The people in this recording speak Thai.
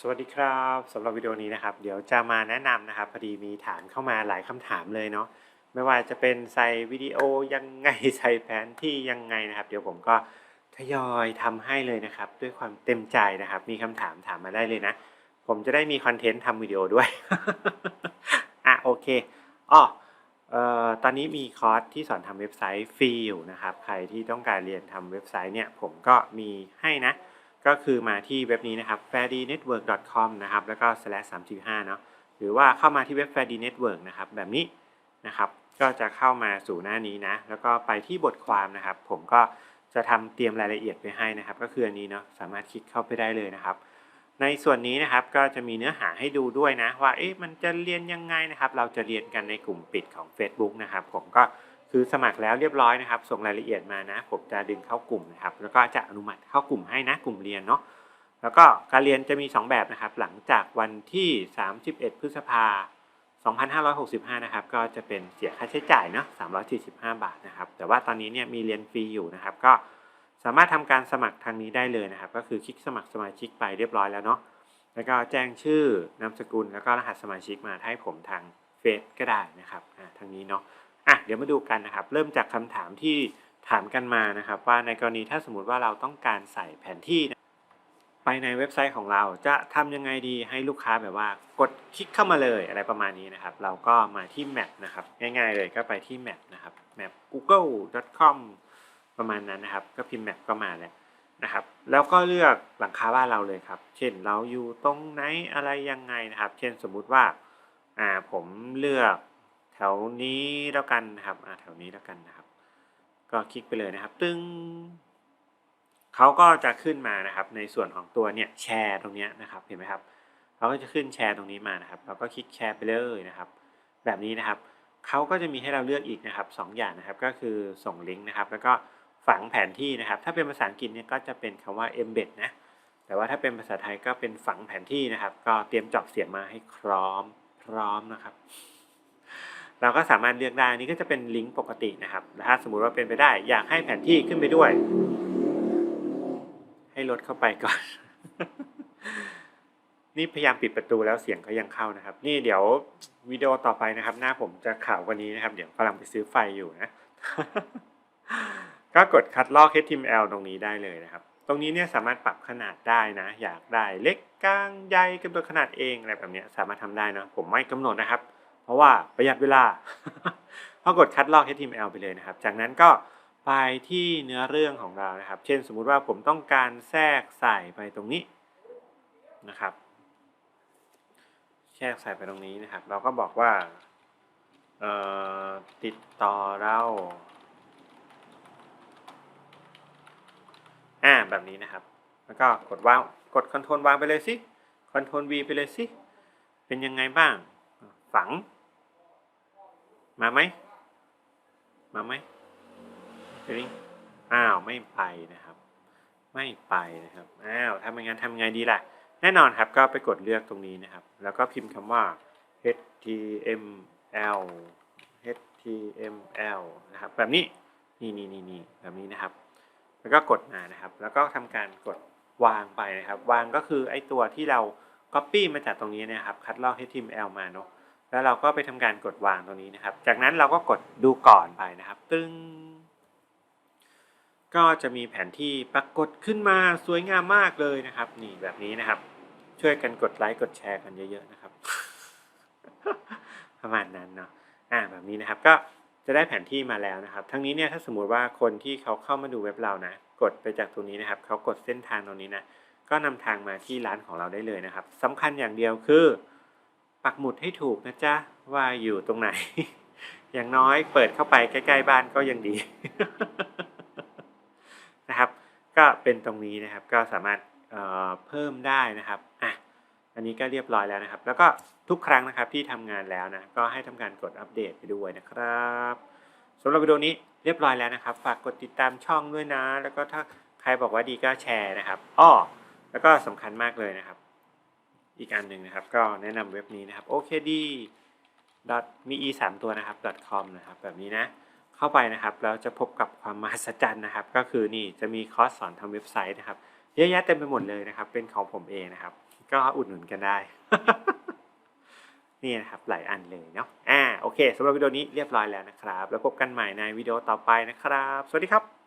สวัสดีครับสำหรับวิดีโอนี้นะครับ เดี๋ยวจะมาแนะนำนะครับพอดีมีฐานเข้ามาหลายคำถามเลยเนาะไม่ว่าจะเป็นใส่วิดีโอยังไงใส่แผนที่ยังไงนะครับ เดี๋ยวผมก็ทยอยทำให้เลยนะครับ ด้วยความเต็มใจนะครับ มีคำถามถามมาได้เลยนะ ผมจะได้มีคอนเทนต์ทำวิดีโอด้วยอะโอเคอ้อเอ่อตอนนี้มีคอร์สที่สอนทำเว็บไซต์ฟรีอยู่นะครับ ใครที่ต้องการเรียนทำเว็บไซต์เนี่ย ผมก็มีให้นะ ก็คือมาที่เว็บนี้นะครับ f a i r d y n e t w o r k c o m นะครับแล้วก็ slash 345เนาะหรือว่าเข้ามาที่เว็บ f a i r d y Network นะครับแบบนี้นะครับก็จะเข้ามาสู่หน้านี้นะ แล้วก็ไปที่บทความนะครับ ผมก็จะทำเตรียมรายละเอียดไปให้นะครับ ก็คืออันนี้เนาะสามารถคลิกเข้าไปได้เลยนะครับ ในส่วนนี้นะครับก็จะมีเนื้อหาให้ดูด้วยนะ ว่าเอ๊ะมันจะเรียนยังไงนะครับ เราจะเรียนกันในกลุ่มปิดของ Facebook นะครับ ผมก็ คือสมัครแล้วเรียบร้อยนะครับ ส่งรายละเอียดมานะ ผมจะดึงเข้ากลุ่มนะครับ แล้วก็จะอนุมัติเข้ากลุ่มให้นะกลุ่มเรียนเนาะแล้วก็การเรียนจะมี 2 แบบนะครับ หลังจากวันที่ 31 พฤษภา2565 นะครับ ก็จะเป็นเสียค่าใช้จ่ายเนาะ345 บาทนะครับ แต่ว่าตอนนี้เนี่ยมีเรียนฟรีอยู่นะครับ ก็สามารถทำการสมัครทางนี้ได้เลยนะครับ ก็คือคลิกสมัครสมาชิกไปเรียบร้อยแล้วเนาะ แล้วก็แจ้งชื่อนามสกุลแล้วก็รหัสสมาชิกมาให้ผมทางเฟซก็ได้นะครับทางนี้เนาะ อะเดี๋ยวมาดูกันนะครับ เริ่มจากคำถามที่ถามกันมานะครับ ว่าในกรณีถ้าสมมติว่าเราต้องการใส่แผนที่ไปในเว็บไซต์ของเราจะทำยังไงดีให้ลูกค้าแบบว่ากดคลิกเข้ามาเลยอะไรประมาณนี้นะครับ เราก็มาที่ Map นะครับ ง่ายๆเลยก็ไปที่ Map นะครับ map google.com ประมาณนั้นนะครับ ก็พิมพ์ Map ก็มาแล้วนะครับ แล้วก็เลือกหลังคาบ้านเราเลยครับ เช่นเราอยู่ตรงไหนอะไรยังไงนะครับ เช่นสมมุติว่าอ่าผมเลือก แถวนี้แล้วกันนะครับอ่าแถวนี้แล้วกันนะครับ ก็คลิกไปเลยนะครับ ตึ้งเขาก็จะขึ้นมานะครับ ในส่วนของตัวเนี่ยแชร์ตรงนี้นะครับเห็นไหมครับเขาก็จะขึ้นแชร์ตรงนี้มานะครับเราก็คลิกแชร์ไปเลยนะครับ แบบนี้นะครับเขาก็จะมีให้เราเลือกอีกนะครับสองอย่างนะครับ ก็คือส่งลิงก์นะครับ แล้วก็ฝังแผนที่นะครับ ถ้าเป็นภาษาอังกฤษเนี่ยก็จะเป็นคำว่า embed นะแต่ว่าถ้าเป็นภาษาไทยก็เป็นฝังแผนที่นะครับ ก็เตรียมจอบเสียงมาให้พร้อมพร้อมนะครับ เราก็สามารถเลือกได้นนี้ก็จะเป็นลิงก์ปกตินะครับถ้าสมมุติว่าเป็นไปได้ อยากให้แผนที่ขึ้นไปด้วย ให้ลดเข้าไปก่อน นี่พยายามปิดประตูแล้วเสียงก็ยังเข้านะครับ นี่เดี๋ยววิดีโอต่อไปนะครับ หน้าผมจะข่าวกว่านี้นะครับ เดี๋ยวกำลังไปซื้อไฟอยู่นะ ก็กดคัดลอก HTML ตรงนี้ได้เลยนะครับ ตรงนี้เนี่ยสามารถปรับขนาดได้นะ อยากได้เล็กกลางใหญ่กำหนดขนาดเองอะไรแบบนี้สามารถทำได้นะผมไม่กำหนดนะครับ เพราะว่าประหยัดเวลาพอกดคัดลอก HTML ไปเลยนะครับ จากนั้นก็ไปที่เนื้อเรื่องของเรานะครับ เช่นสมมุติว่าผมต้องการแทรกใส่ไปตรงนี้นะครับแทรกใส่ไปตรงนี้นะครับ เราก็บอกว่าติดต่อเราอ่าแบบนี้นะครับ แล้วก็กดวางกดคอนโทรลวางไปเลยสิคอนโทรล V ไปเลยสิ เป็นยังไงบ้าง ฝัง มาไหม มาไหมเดี๋ยวนี้อ้าวไม่ไปนะครับ ไม่ไปนะครับ อ้าวทำยังไงทำยังไงดีล่ะ แน่นอนครับก็ไปกดเลือกตรงนี้นะครับ แล้วก็พิมพ์คำว่า html html นะครับ แบบนี้ นี่นี่นี่นี่แบบนี้นะครับ แล้วก็กดมานะครับ แล้วก็ทำการกดวางไปนะครับ วางก็คือไอ้ตัวที่เรา copy มาจากตรงนี้นะครับ คัดลอก html มาเนาะ แล้วเราก็ไปทำการกดวางตรงนี้นะครับ จากนั้นเราก็กดดูก่อนไปนะครับ ตึ้งก็จะมีแผนที่ปรากฏขึ้นมาสวยงามมากเลยนะครับ นี่แบบนี้นะครับ ช่วยกันกดไลค์กดแชร์กันเยอะๆนะครับ ประมาณนั้นเนาะอ่าแบบนี้นะครับ ก็จะได้แผนที่มาแล้วนะครับ ทั้งนี้เนี่ยถ้าสมมุติว่าคนที่เขาเข้ามาดูเว็บเรานะ กดไปจากตรงนี้นะครับ เขากดเส้นทางตรงนี้นะ ก็นำทางมาที่ร้านของเราได้เลยนะครับสำคัญอย่างเดียวคือ ปักหมุดให้ถูกนะจ๊ะ ว่าอยู่ตรงไหน อย่างน้อยเปิดเข้าไปใกล้ ๆ บ้านก็ยังดีนะครับ ก็เป็นตรงนี้นะครับก็สามารถเเพิ่มได้นะครับอะอันนี้ก็เรียบร้อยแล้วนะครับ แล้วก็ทุกครั้งนะครับที่ทำงานแล้วนะก็ให้ทำการกดอัปเดตไปด้วยนะครับสำหรับวิดีโอนี้เรียบร้อยแล้วนะครับ ฝากกดติดตามช่องด้วยนะ แล้วก็ถ้าใครบอกว่าดีก็แชร์นะครับอ้อแล้วก็สำคัญมากเลยนะครับ อีกอันหนึ่งนะครับ ก็แนะนำเว็บนี้นะครับ okd มี e 3ตัวนะครับ .com นะครับ แบบนี้นะ เข้าไปนะครับแล้วจะพบกับความมหัศจรรย์นะครับ ก็คือนี่จะมีคอร์สสอนทำเว็บไซต์นะครับ เยอะแยะเต็มไปหมดเลยนะครับ เป็นของผมเองนะครับ ก็อุดหนุนกันได้ นี่นะครับหลายอันเลยเนาะ อ่า โอเคสำหรับวิดีโอนี้เรียบร้อยแล้วนะครับ แล้วพบกันใหม่ในวิดีโอต่อไปนะครับ สวัสดีครับ